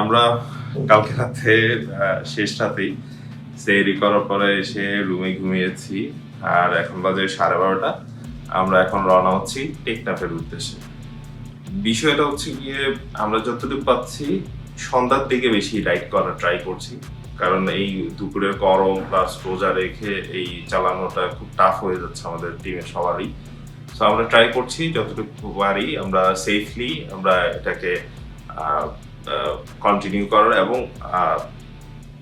আমরা কালকে রাতে শেষ রাতেই সেরি করার পরে এসে রুমে ঘুমিয়েছি। আর এখন বাজে সাড়ে বারোটা। আমরা এখন রওনা হচ্ছি টেকনাফের উদ্দেশ্যে। বিষয়টা হচ্ছে গিয়ে, আমরা যতটুকু পাচ্ছি, সন্ধ্যার দিকে বেশি রাইড করার ট্রাই করছি। কারণ এই দুপুরের গরম প্লাস রোজা রেখে এই চালানোটা খুব টাফ হয়ে যাচ্ছে আমাদের টিমের সবারই। সো আমরা ট্রাই করছি, যতটুকু পারি, আমরা সেফলি আমরা এটাকে কন্টিনিউ করার এবং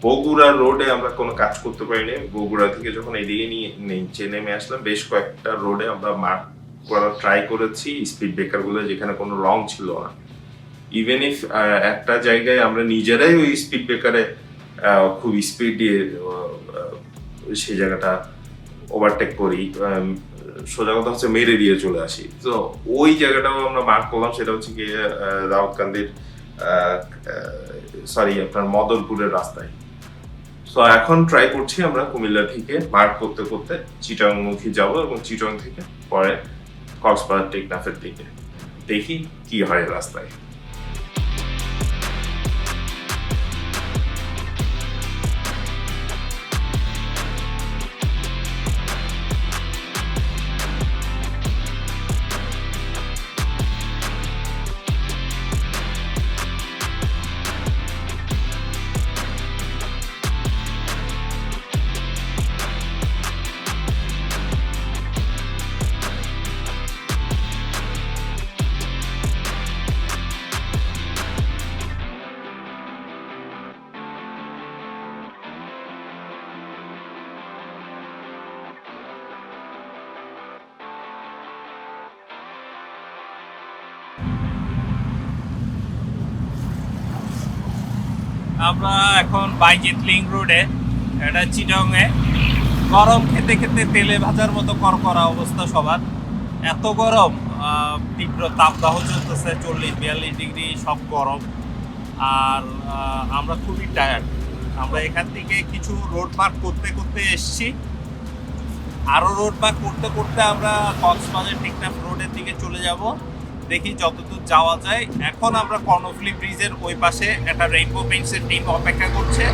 বগুড়া রোডে আমরা কোনো কাজ করতে পারিনি। বগুড়া থেকে যখন এদিকে নিয়ে নিচে নেমে আসলাম বেশ কয়েকটা রোডে আমরা মার্ক করার ট্রাই করেছি স্পিড ব্রেকারগুলো যেখানে কোনো রং ছিল না। ইভেন ইফ একটা জায়গায় আমরা নিজেরাই ওই স্পিড ব্রেকারে খুব স্পিড দিয়ে সেই জায়গাটা ওভারটেক করি সোজা কথা হচ্ছে মেরে দিয়ে চলে আসি। তো ওই জায়গাটাও আমরা মার্ক করলাম সেটা হচ্ছে গিয়ে আহ, দাউদকান্দির সরি আপনার মদনপুরের রাস্তায়। তো এখন ট্রাই করছি আমরা কুমিল্লা থেকে মার্ক করতে করতে চিটাংমুখী যাব এবং চিটং থেকে পরে কক্সবাজার, টেকনাফের দিকে। দেখি কি হয় রাস্তায়। আমরা এখন বাইজিত লিং রোডে, এটা চিটংয়ে। গরম খেতে খেতে তেলে ভাজার মতো করকরা অবস্থা সবার। এত গরম তীব্র তাপদাহ চলতেছে, চল্লিশ, বিয়াল্লিশ ডিগ্রি, সব গরম। আর আমরা খুবই টায়ার্ড আমরা এখান থেকে কিছু রোড মার্ক করতে করতে এসছি। আরও রোড মার্ক করতে করতে আমরা কক্সবাজার টেকনাফ রোডের দিকে চলে যাব। দেখি যতদূর যাওয়া যায়। এখন আমরা কর্ণফুলি ব্রিজের ওই পাশে একটা রেইনবো পেন্টসের টিম অপেক্ষা করছে।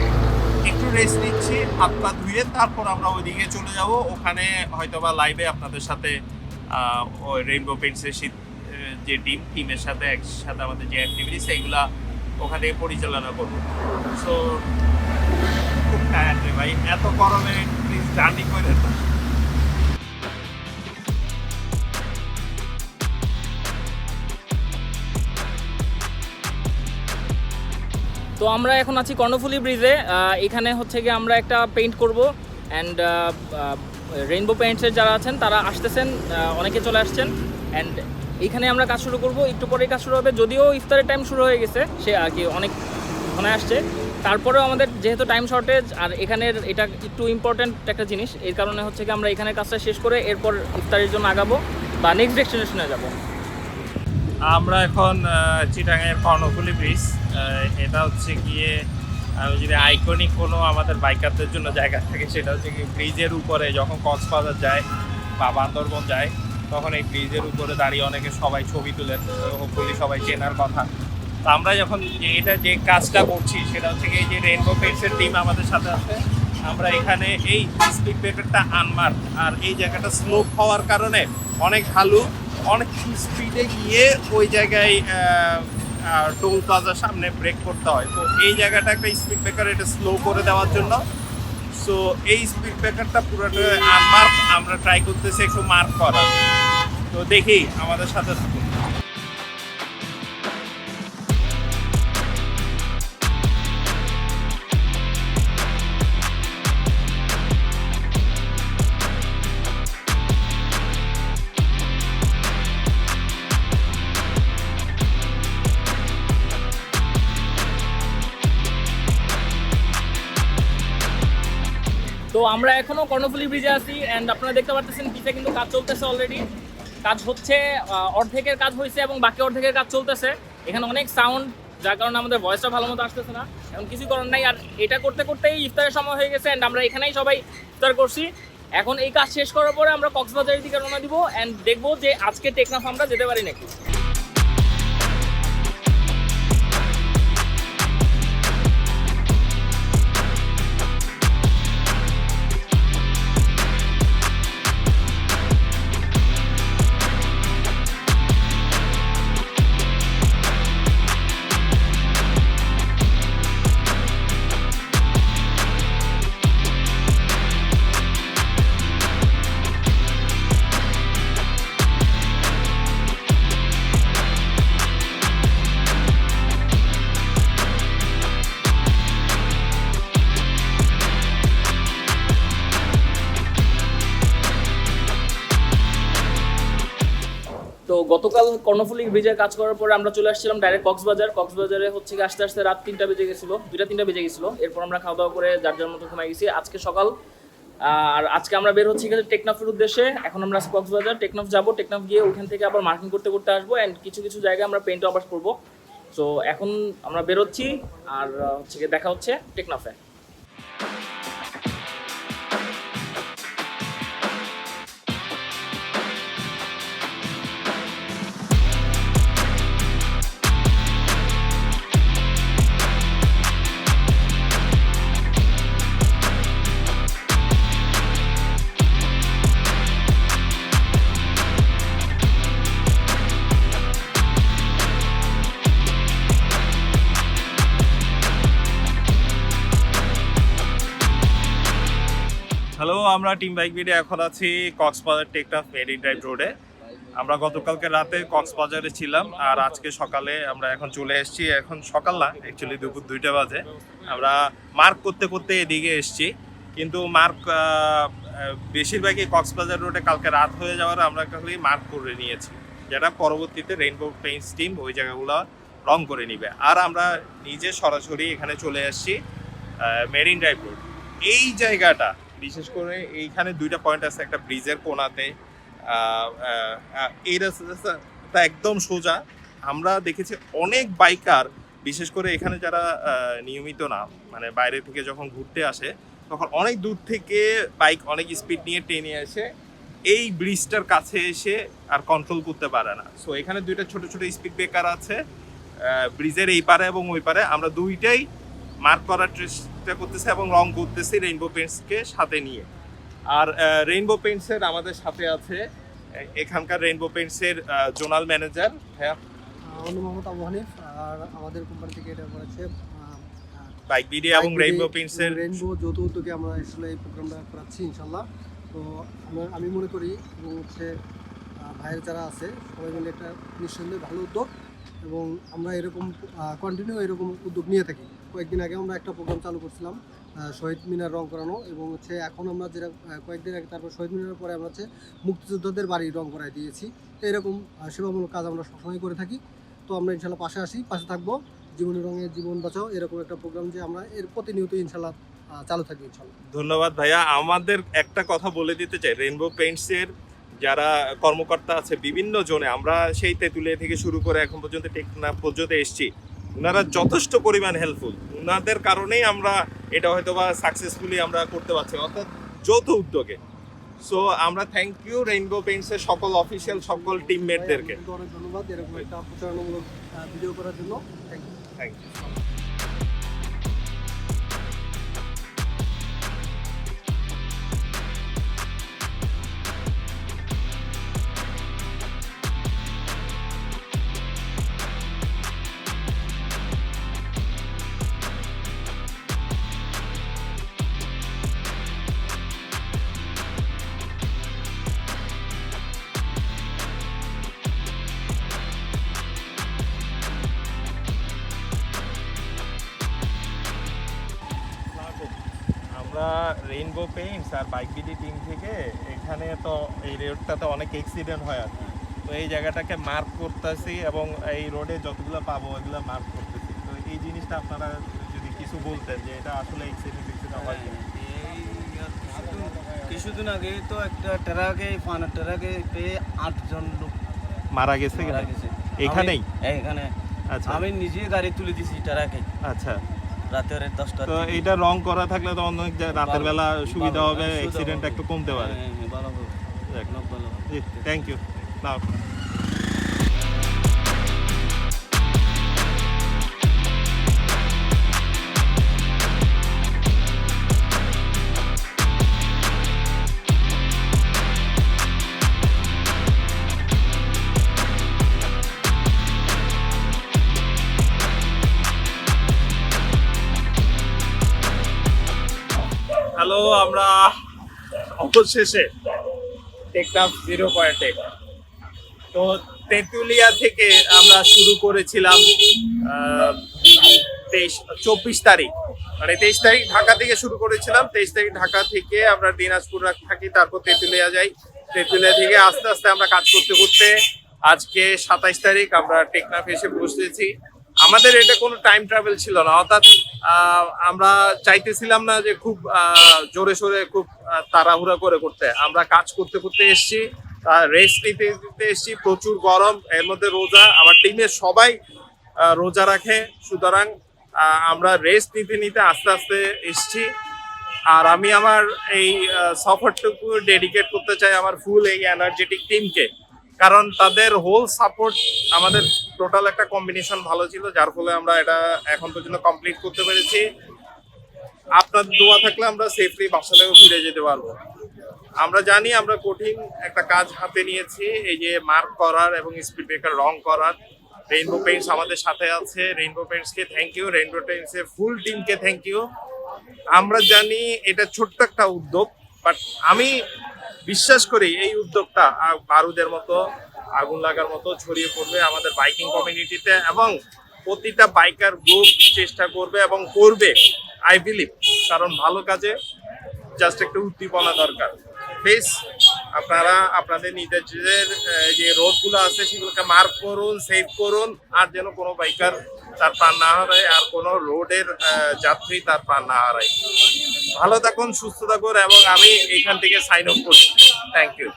একটু রেস্ট নিচ্ছি, হাত পা ধুয়ে তারপর আমরা ওইদিকে চলে যাব। ওখানে হয়তোবা লাইভে আপনাদের সাথে ওই রেইনবো পেন্টসের যে টিম টিমের সাথে একসাথে আমাদের যে অ্যাক্টিভিটি এগুলা ওখান পরিচালনা করব। সো খুব টায়ার্ড রে ভাই। এত গরমে প্লিজ জার্নি করে তো আমরা এখন আছি কর্ণফুলি ব্রিজে এখানে হচ্ছে গিয়ে আমরা একটা পেইন্ট করব অ্যান্ড রেইনবো পেইন্টসের যারা আছেন তারা আসতেছেন অনেকে চলে আসছেন অ্যান্ড এখানে আমরা কাজ শুরু করব, একটু পরেই কাজ শুরু হবে, যদিও ইফতারের টাইম শুরু হয়ে গেছে, সে আর কি অনেক ঘনে আসছে। তারপরেও আমাদের যেহেতু টাইম শর্টেজ আর এখানের এটা একটু ইম্পর্ট্যান্ট একটা জিনিস, এর কারণে হচ্ছে কি আমরা এখানে কাজটা শেষ করে এরপর ইফতারের জন্য আগাবো বা নেক্সট ডেস্টিনেশনে যাব। আমরা এখন চিটাগাংয়ের কর্ণফুলি ব্রিজ এটা হচ্ছে গিয়ে যদি আইকনিক কোনো আমাদের বাইকারদের জন্য জায়গা থাকে, সেটা হচ্ছে কি ব্রিজের উপরে যখন কক্সবাজার যায় বা বান্দরবন যায়, তখন এই ব্রিজের উপরে দাঁড়িয়ে অনেকে সবাই ছবি তুলেন হোপফুলি সবাই চেনার কথা। তো আমরা যখন এটা যে কাজটা করছি, সেটা হচ্ছে এই যে রেনবো পেন্টসের টিম আমাদের সাথে আছে, আমরা এখানে এই স্পিড ব্রেকারটা আনমার আর এই জায়গাটা স্লোপ হওয়ার কারণে অনেক ভালো অনেক স্পিডে গিয়ে ওই জায়গায় টোল প্লাজার সামনে ব্রেক করতে হয়। তো এই জায়গাটা একটা স্পিড ব্রেকার এটা স্লো করে দেওয়ার জন্য। সো এই স্পিড ব্রেকারটা পুরোটা মার্ক আমরা ট্রাই করতেছি একটু মার্ক করার। তো দেখি, আমাদের সাথে থাকুন। তো আমরা এখনও কর্ণফুলি ব্রিজে আছি অ্যান্ড আপনারা দেখতে পাচ্ছেন পিছে কিন্তু কাজ চলতেছে অলরেডি কাজ হচ্ছে অর্ধেকের কাজ হয়েছে এবং বাকি অর্ধেকের কাজ চলতেছে। এখানে অনেক সাউন্ড যার কারণে আমাদের ভয়েসটা ভালো মতো আসতেছে না। এখন কিছু করার নাই, আর এটা করতে করতেই ইফতারের সময় হয়ে গেছে অ্যান্ড আমরা এখানেই সবাই ইফতার করছি। এখন এই কাজ শেষ করার পরে আমরা কক্সবাজারের দিকে রওনা দিব অ্যান্ড দেখব যে আজকে টেকনাফ আমরা যেতে পারি নাকি। গতকাল কর্ণফুলি ব্রিজে কাজ করার পরে আমরা চলে আসছিলাম ডাইরেক্ট কক্সবাজার। কক্সবাজারে হচ্ছে গিয়ে আস্তে আস্তে রাত তিনটা বেজে গেছিল, দুইটা তিনটা বেজে গেছিল। এরপর আমরা খাওয়া দাওয়া করে যার যার মতো ঘুমাই গেছি। আজকে সকাল, আর আজকে আমরা বের হচ্ছি গেছে টেকনাফের উদ্দেশ্যে। এখন আমরা কক্সবাজার। টেকনাফ যাব, টেকনাফ গিয়ে ওখান থেকে আবার মার্কিং করতে করতে আসব অ্যান্ড কিছু কিছু জায়গায় আমরা পেন্ট আবার করব তো এখন আমরা বেরোচ্ছি আর হচ্ছে দেখা হচ্ছে টেকনাফে। হ্যালো আমরা টিম বাইক ভিডিও এখন আছি কক্সবাজার টেকটাফ মেরিন ড্রাইভ রোডে আমরা গতকালকে রাতে কক্সবাজারে ছিলাম আর আজকে সকালে আমরা এখন চলে এসেছি। এখন সকাল না অ্যাকচুয়ালি দুপুর দুইটা বাজে। আমরা মার্ক করতে করতে এদিকে এসেছি। কিন্তু মার্ক বেশিরভাগই কক্সবাজার রোডে কালকে রাত হয়ে যাওয়ার আমরা খালি মার্ক করে নিয়েছি। যেটা পরবর্তীতে রেইনবো পেইন্টস টিম ওই জায়গাগুলো রং করে নিবে। আর আমরা নিজে সরাসরি এখানে চলে এসেছি মেরিন ড্রাইভ রোড এই জায়গাটা বিশেষ করে এইখানে দুইটা পয়েন্ট আছে, একটা ব্রিজের কোনাতে এই রাস্তাটা একদম সোজা। আমরা দেখেছি অনেক বাইকার বিশেষ করে এখানে যারা নিয়মিত না মানে বাইরে থেকে যখন ঘুরতে আসে, তখন অনেক দূর থেকে বাইক অনেক স্পিড নিয়ে টেনে এসে এই ব্রিজটার কাছে এসে আর কন্ট্রোল করতে পারে না। সো এখানে দুইটা ছোট ছোট স্পিড ব্রেকার আছে। ব্রিজের এই পারে এবং ওই পারে। আমরা দুইটাই মার্ক করার চেষ্টা করতেছি এবং রং করতেছি রেইনবো পেন্টসকে সাথে নিয়ে। আর রেইনবো পেন্টসের আমাদের সাথে আছে এখানকার রেইনবো পেন্টসের জোনাল ম্যানেজার হ্যাঁ আমার নাম মোহাম্মদ আবু হানিফ আর আমাদের কোম্পানি থেকে এটা করেছে বাইক বিডি এবং রেইনবো পেন্টসের রেইনবো যৌথ উদ্যোগে আমরা আসলে এই প্রোগ্রামটা করাচ্ছি ইনশাল্লাহ তো আমরা- আমি মনে করি এবং হচ্ছে ভাইয়ের যারা আছে সবাই মিলে একটা নিঃসন্দেহে ভালো উদ্যোগ এবং আমরা এরকম কন্টিনিউ এরকম উদ্যোগ নিয়ে থাকি। কয়েকদিন আগে আমরা একটা প্রোগ্রাম চালু করছিলাম শহীদ মিনার রং করানো এবং হচ্ছে এখন আমরা যেটা কয়েকদিন আগে তারপর শহীদ মিনারের পরে আমরা হচ্ছে মুক্তিযোদ্ধাদের বাড়ি রং করাই দিয়েছি। তো এরকম সেবামূলক কাজ আমরা সবসময় করে থাকি। তো আমরা ইনশাল্লাহ পাশে আসি, পাশে থাকব। জীবনের রঙে জীবন বাঁচাও, এরকম একটা প্রোগ্রাম যে আমরা এর প্রতিনিয়ত ইনশাল্লাহ চালু থাকি ইনশাল্লাহ। ধন্যবাদ ভাইয়া। আমাদের একটা কথা বলে দিতে চাই রেইনবো পেইন্টসের যারা কর্মকর্তা আছে বিভিন্ন জনে, আমরা সেই তেঁতুলিয়া থেকে শুরু করে এখন পর্যন্ত টেকনা পর্যন্ত এসেছি, ওনারা যথেষ্ট পরিমাণ হেল্পফুল ওনাদের কারণেই আমরা এটা হয়তো বা সাকসেসফুলি আমরা করতে পারছি অর্থাৎ যৌথ উদ্যোগে। সো আমরা থ্যাংক ইউ রেইনবো পেইন্টসের সকল অফিসিয়াল সকল টিমমেটদেরকে অনেক ধন্যবাদ এরকম একটা প্রচারণামূলক ভিডিও করার জন্য। থ্যাংক ইউ থ্যাংক ইউ আমরা রেইনবো পেইন্টস আর বাইক বিডি টিম থেকে এখানে তো এই রোডটাতে অনেক অ্যাক্সিডেন্ট হয় আর তো এই জায়গাটাকে মার্ক করতেছি এবং এই রোডে যতগুলো পাবো ওইগুলো মার্ক করতেছি। তো এই জিনিসটা আপনারা যদি কিছু বলতেন যে এটা আসলে অ্যাক্সিডেন্ট অ্যাক্সিডেন্ট হয়। কিছুদিন- কিছুদিন আগে তো একটা ট্রাকে ফানা ট্রাকে পেয়ে আটজন লোক মারা গেছে। মারা? গেছে। এখানেই? এখানে। আচ্ছা। আমি নিজে গাড়ি তুলে দিছি ট্রাকে। আচ্ছা। রাতের দশটা তো এটা রং করা থাকলে তো অনেক রাতের বেলা সুবিধা হবে অ্যাক্সিডেন্ট একটু কমতে পারে। হ্যাঁ, হ্যাঁ, ভালো হবে। ভালো হবে। জি থ্যাংক ইউ অবশেষে টেকনাফ জিরো পয়েন্টে তো তেঁতুলিয়া থেকে আমরা শুরু করেছিলাম তেইশ, চব্বিশ তারিখ। মানে তেইশ তারিখ ঢাকা থেকে শুরু করেছিলাম, তেইশ তারিখ ঢাকা থেকে আমরা দিনাজপুর থাকি, তারপর তেঁতুলিয়া যাই। তেঁতুলিয়া থেকে আস্তে আস্তে আমরা কাজ করতে করতে আজকে সাতাইশ তারিখ আমরা টেকনাফ এসে বসতেছি আমাদের এটা কোনো টাইম ট্রাভেল ছিল না। অর্থাৎ আমরা চাইতেছিলাম না যে খুব জোরে সোরে খুব তাড়াহুড়া করে করতে। আমরা কাজ করতে করতে এসেছি রেস্ট নিতে নিতে এসেছি, প্রচুর গরম, এর মধ্যে রোজা, আমার টিমের সবাই রোজা রাখে। সুতরাং আমরা রেস্ট নিতে নিতে আস্তে আস্তে এসছি। আর আমি আমার এই সফরটুকু ডেডিকেট করতে চাই আমার ফুল এই এনার্জেটিক টিমকে কারণ তাদের হোল সাপোর্ট আমাদের টোটাল একটা কম্বিনেশন ভালো ছিল, যার ফলে আমরা এটা এখন পর্যন্ত কমপ্লিট করতে পেরেছি। আপনার দোয়া থাকলে আমরা সেফলি বাসাতেও ফিরে যেতে পারব। আমরা জানি আমরা কঠিন একটা কাজ হাতে নিয়েছি, এই যে মার্ক করার এবং স্পিড ব্রেকার রং করার। রেইনবো পেইন্টস আমাদের সাথে আছে রেইনবো পেন্টসকে থ্যাংক ইউ রেইনবো পেইন্টসের ফুল টিমকে থ্যাংক ইউ আমরা জানি এটা ছোট্ট একটা উদ্যোগ বাট আমি বিশ্বাস করি এই উদ্যোগটা বারুদের মতো, আগুন লাগার মতো ছড়িয়ে পড়বে আমাদের বাইকিং কমিউনিটিতে এবং প্রতিটা বাইকার গ্রুপ চেষ্টা করবে এবং করবে আই বিলিভ কারণ ভালো কাজে জাস্ট একটু উদ্দীপনা দরকার। প্লিজ আপনারা, আপনাদের নিজেদের যে রোডগুলো আছে সেগুলোকে মার্ক করুন সেভ করুন, আর যেন কোনো বাইকার তার প্রাণ না হারায়, আর কোনো রোডের যাত্রী তার প্রাণ না হারায়। ভালো থাকুন সুস্থ থাকুন এবং আমি এখান থেকে সাইন অফ করছি। Thank you